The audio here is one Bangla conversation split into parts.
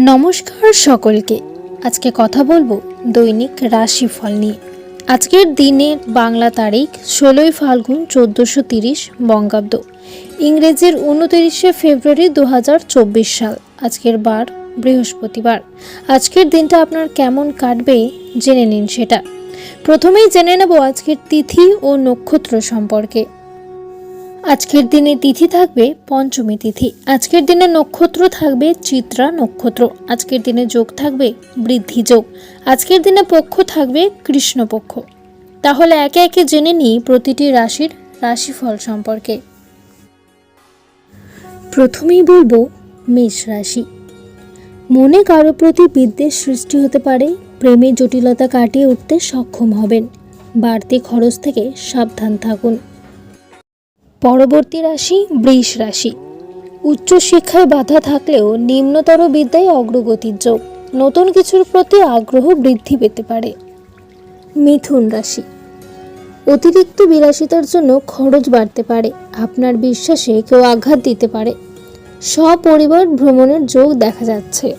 নমস্কার সকলকে। আজকে কথা বলব দৈনিক রাশিফল নিয়ে। আজকের দিনের বাংলা তারিখ ষোলোই ফাল্গুন চোদ্দোশো তিরিশ বঙ্গাব্দ। ইংরেজির উনতিরিশে ফেব্রুয়ারি দু হাজার চব্বিশ সাল, আজকের বার বৃহস্পতিবার। আজকের দিনটা আপনার কেমন কাটবে জেনে নিন সেটা। প্রথমেই জেনে নেব আজকের তিথি ও নক্ষত্র সম্পর্কে। আজকের দিনে তিথি থাকবে পঞ্চমী তিথি। আজকের দিনে নক্ষত্র থাকবে চিত্রা নক্ষত্র। আজকের দিনে যোগ থাকবে বৃদ্ধি যোগ। আজকের দিনে পক্ষ থাকবে কৃষ্ণপক্ষ তাহলে একে একে জেনে নিই প্রতিটি রাশির রাশিফল সম্পর্কে। প্রথমেই বলব মেষ রাশি। মনে কারও প্রতি বিদ্বেষ সৃষ্টি হতে পারে প্রেমের জটিলতা কাটিয়ে উঠতে সক্ষম হবেন। বাড়তি খরচ থেকে সাবধান থাকুন। পরবর্তী রাশি বৃষ রাশি। উচ্চশিক্ষায় বাধা থাকলেও নিম্নতর বিদ্যায় অগ্রগতির যোগ। নতুন কিছুর প্রতি আগ্রহ বৃদ্ধি পেতে পারে। মিথুন রাশি। অতিরিক্ত বিলাসিতার জন্য খরচ বাড়তে পারে। আপনার বিশ্বাসে কেউ আঘাত দিতে পারে। সপরিবার ভ্রমণের যোগ দেখা যাচ্ছে।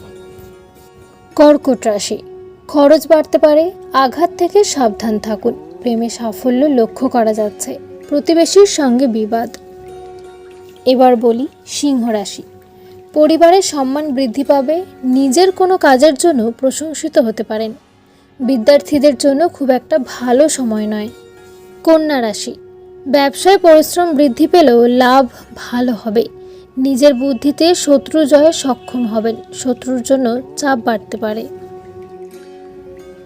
কর্কট রাশি। খরচ বাড়তে পারে। আঘাত থেকে সাবধান থাকুন। প্রেমে সাফল্য লক্ষ্য করা যাচ্ছে। প্রতিবেশীর সঙ্গে বিবাদ। এবার বলি সিংহ রাশি। পরিবারের সম্মান বৃদ্ধি পাবে, নিজের কোনো কাজের জন্য প্রশংসিত হতে পারেন। বিদ্যার্থীদের জন্য খুব একটা ভালো সময় নয়। কন্যা রাশি। ব্যবসায় পরিশ্রম বৃদ্ধি পেলেও লাভ ভালো হবে। নিজের বুদ্ধিতে শত্রু জয়ে সক্ষম হবেন, শত্রুর জন্য চাপ বাড়তে পারে।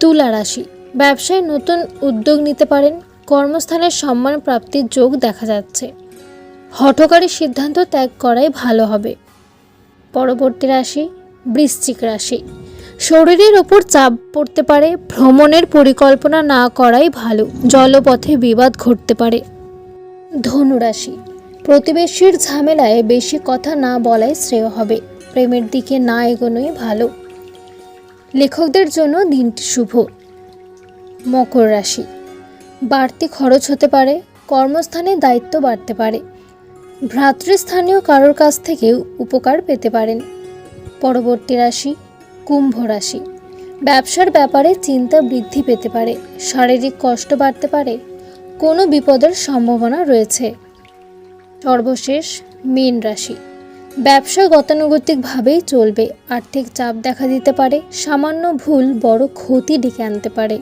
তুলা রাশি। ব্যবসায় নতুন উদ্যোগ নিতে পারেন কর্মস্থানের সম্মান প্রাপ্তির যোগ দেখা যাচ্ছে। হঠকারী সিদ্ধান্ত ত্যাগ করাই ভালো হবে। পরবর্তী রাশি, বৃশ্চিক রাশি। শরীরের ওপর চাপ পড়তে পারে, ভ্রমণের পরিকল্পনা না করাই ভালো, জলপথে বিবাদ ঘটতে পারে। ধনুরাশি প্রতিবেশীর ঝামেলায় বেশি কথা না বলাই শ্রেয় হবে, প্রেমের দিকে না এগোনোই ভালো। লেখকদের জন্য দিনটি শুভ। মকর রাশি। বাড়তি খরচ হতে পারে, কর্মস্থানে দায়িত্ব বাড়তে পারে। ভ্রাতৃস্থানীয় কারোর কাছ থেকেও উপকার পেতে পারেন। পরবর্তী রাশি, কুম্ভ রাশি। ব্যবসার ব্যাপারে চিন্তা বৃদ্ধি পেতে পারে, শারীরিক কষ্ট বাড়তে পারে, কোনো বিপদের সম্ভাবনা রয়েছে। সর্বশেষ, মীন রাশি। ব্যবসা গতানুগতিকভাবেই চলবে, আর্থিক চাপ দেখা দিতে পারে, সামান্য ভুল বড় ক্ষতি ডেকে আনতে পারে।